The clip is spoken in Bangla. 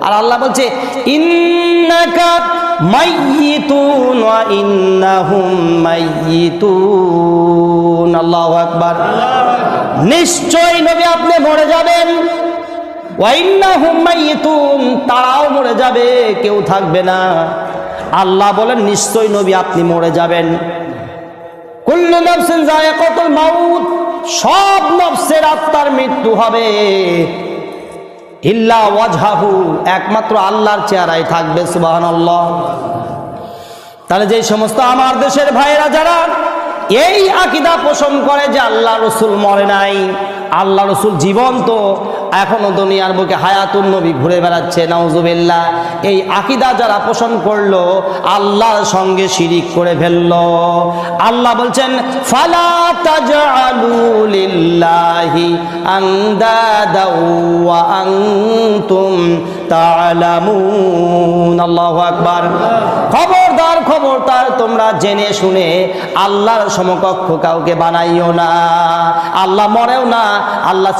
আর আল্লাহ বলছে নিশ্চয় নবী আপনি মরে যাবেন। তারাও মরে যাবে, কেউ থাকবে না। আল্লাহ বলেন নিশ্চয় নবী আপনি মরে যাবেন। কুল্লু সব নফসের আত্মার মৃত্যু হবে। ইল্লা ওয়াজহাহু, একমাত্র আল্লাহর চেহারায় থাকবে সুবাহ তাহলে যে সমস্ত আমার দেশের ভাইয়েরা, যারা এই আকিদা পোষণ করে যে আল্লাহ রসুল মরে নাই, আল্লাহ রসুল জীবন্ত এখনও দুনিয়ার বুকে হায়াতুন নবী ঘুরে বেড়াচ্ছে, নাউজুবিল্লাহ। এই আকিদা যারা পোষণ করল, আল্লাহর সঙ্গে শিরিক করে ফেলল। আল্লাহ বলছেন, ফালা তাজআলু লিল্লাহি আন্দাদা ওয়া আনতুম তা'লামুন আল্লাহু আকবার। খবরদার খবরদার, তোমরা জেনে শুনে আল্লাহর সমকক্ষ কাউকে বানাইও না। আল্লাহ মরেও না, আল্লাহ